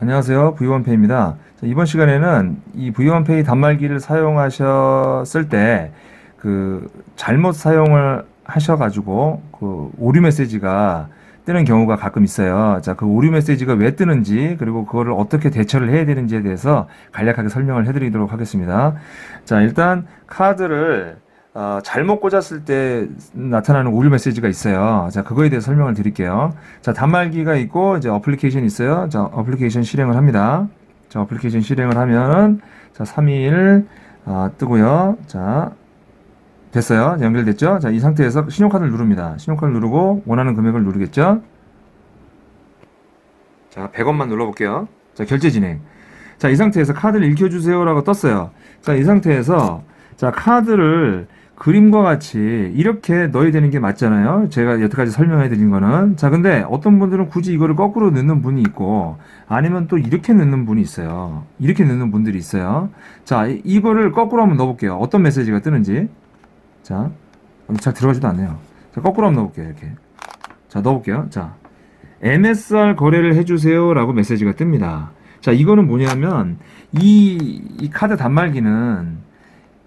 안녕하세요. V1페이입니다. 이번 시간에는 이 V1페이 단말기를 사용하셨을 때 그 잘못 사용을 하셔가지고 그 오류 메시지가 뜨는 경우가 가끔 있어요. 자, 그 오류 메시지가 왜 뜨는지 그리고 그거를 어떻게 대처를 해야 되는지에 대해서 간략하게 설명을 해드리도록 하겠습니다. 자, 일단 카드를 어, 잘못 꽂았을 때 나타나는 오류 메시지가 있어요. 자, 그거에 대해서 설명을 드릴게요. 자, 단말기가 있고, 이제 어플리케이션이 있어요. 자, 어플리케이션 실행을 합니다. 자, 어플리케이션 실행을 하면은, 자, 3일, 아, 뜨고요. 자, 됐어요. 연결됐죠? 자, 이 상태에서 신용카드를 누릅니다. 신용카드를 누르고, 원하는 금액을 누르겠죠? 자, 100원만 눌러 볼게요. 자, 결제 진행. 자, 이 상태에서 카드를 읽혀 주세요라고 떴어요. 자, 이 상태에서, 자, 카드를 그림과 같이 이렇게 넣어야 되는 게 맞잖아요. 제가 여태까지 설명해 드린 거는. 자, 근데 어떤 분들은 굳이 이거를 거꾸로 넣는 분이 있고, 아니면 또 이렇게 넣는 분이 있어요. 이렇게 넣는 분들이 있어요. 자, 이- 이거를 거꾸로 한번 넣어 볼게요. 어떤 메시지가 뜨는지. 자, 잘 들어가지도 않네요. 자, 거꾸로 한번 넣어 볼게요. 이렇게. 자, 넣어 볼게요. 자, MSR 거래를 해 주세요라고 메시지가 뜹니다. 자, 이거는 뭐냐면 이, 이 카드 단말기는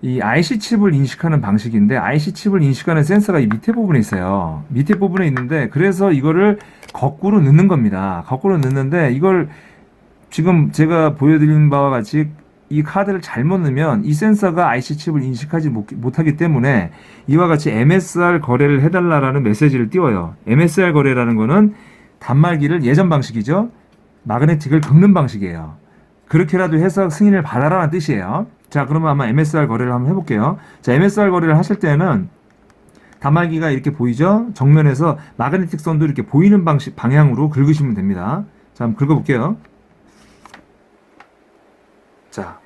이 IC 칩을 인식하는 방식인데 IC 칩을 인식하는 센서가 이 밑에 부분에 있어요. 밑에 부분에 있는데 그래서 이거를 거꾸로 넣는 겁니다. 거꾸로 넣는데 이걸 지금 제가 보여드린 바와 같이 이 카드를 잘못 넣으면 이 센서가 IC 칩을 인식하지 못, 못하기 때문에 이와 같이 MSR 거래를 해달라라는 메시지를 띄워요. MSR 거래라는 거는 단말기를 예전 방식이죠. 마그네틱을 긁는 방식이에요. 그렇게라도 해서 승인을 받아라는 뜻이에요. 자, 그러면 아마 MSR 거래를 한번 해볼게요. 자, MSR 거래를 하실 때는 단말기가 이렇게 보이죠? 정면에서 마그네틱 선도 이렇게 보이는 방식, 방향으로 긁으시면 됩니다. 자, 한번 긁어볼게요. 자,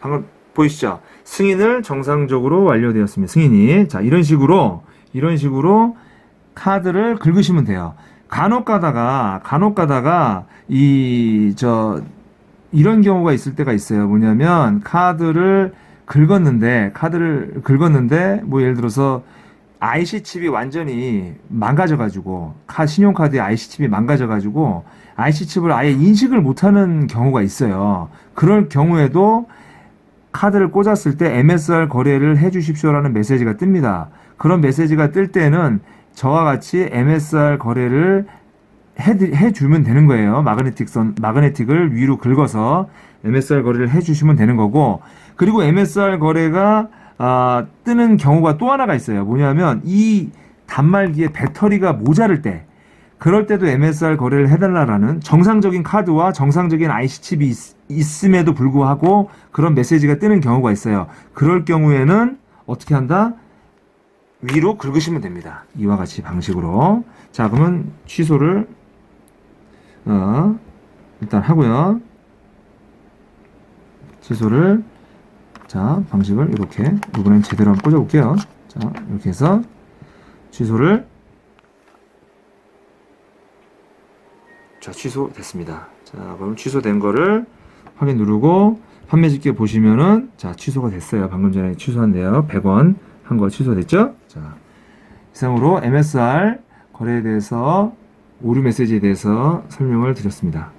방금 보이시죠? 승인을 정상적으로 완료되었습니다. 승인이. 자, 이런 식으로, 이런 식으로 카드를 긁으시면 돼요. 간혹 가다가, 간혹 가다가, 이, 저, 이런 경우가 있을 때가 있어요. 뭐냐면, 카드를 긁었는데, 카드를 긁었는데, 뭐 예를 들어서, IC 칩이 완전히 망가져 가지고, 카, 신용 카드의 IC 칩이 망가져 가지고, IC 칩을 아예 인식을 못 하는 경우가 있어요. 그럴 경우에도 카드를 꽂았을 때 MSR 거래를 해 주십시오라는 메시지가 뜹니다. 그런 메시지가 뜰 때는 저와 같이 MSR 거래를 해, 해주면 되는 거예요. 마그네틱 선, 마그네틱을 위로 긁어서 MSR 거래를 해주시면 되는 거고, 그리고 MSR 거래가, 아, 뜨는 경우가 또 하나가 있어요. 뭐냐면, 이 단말기에 배터리가 모자랄 때, 그럴 때도 MSR 거래를 해달라라는 정상적인 카드와 정상적인 IC 칩이 있, 있음에도 불구하고 그런 메시지가 뜨는 경우가 있어요. 그럴 경우에는 어떻게 한다? 위로 긁으시면 됩니다. 이와 같이 방식으로. 자, 그러면 취소를 어, 일단 하고요. 취소를 자, 방식을 이렇게 이번엔 제대로 한번 꽂아 볼게요. 자, 이렇게 해서 취소를 자, 취소됐습니다. 자, 그럼 취소된 거를 확인 누르고 판매 집계 보시면은 자, 취소가 됐어요. 방금 전에 취소한데요. 100원 한 거 취소됐죠? 자, 이상으로 MSR 거래에 대해서 오류 메시지에 대해서 설명을 드렸습니다.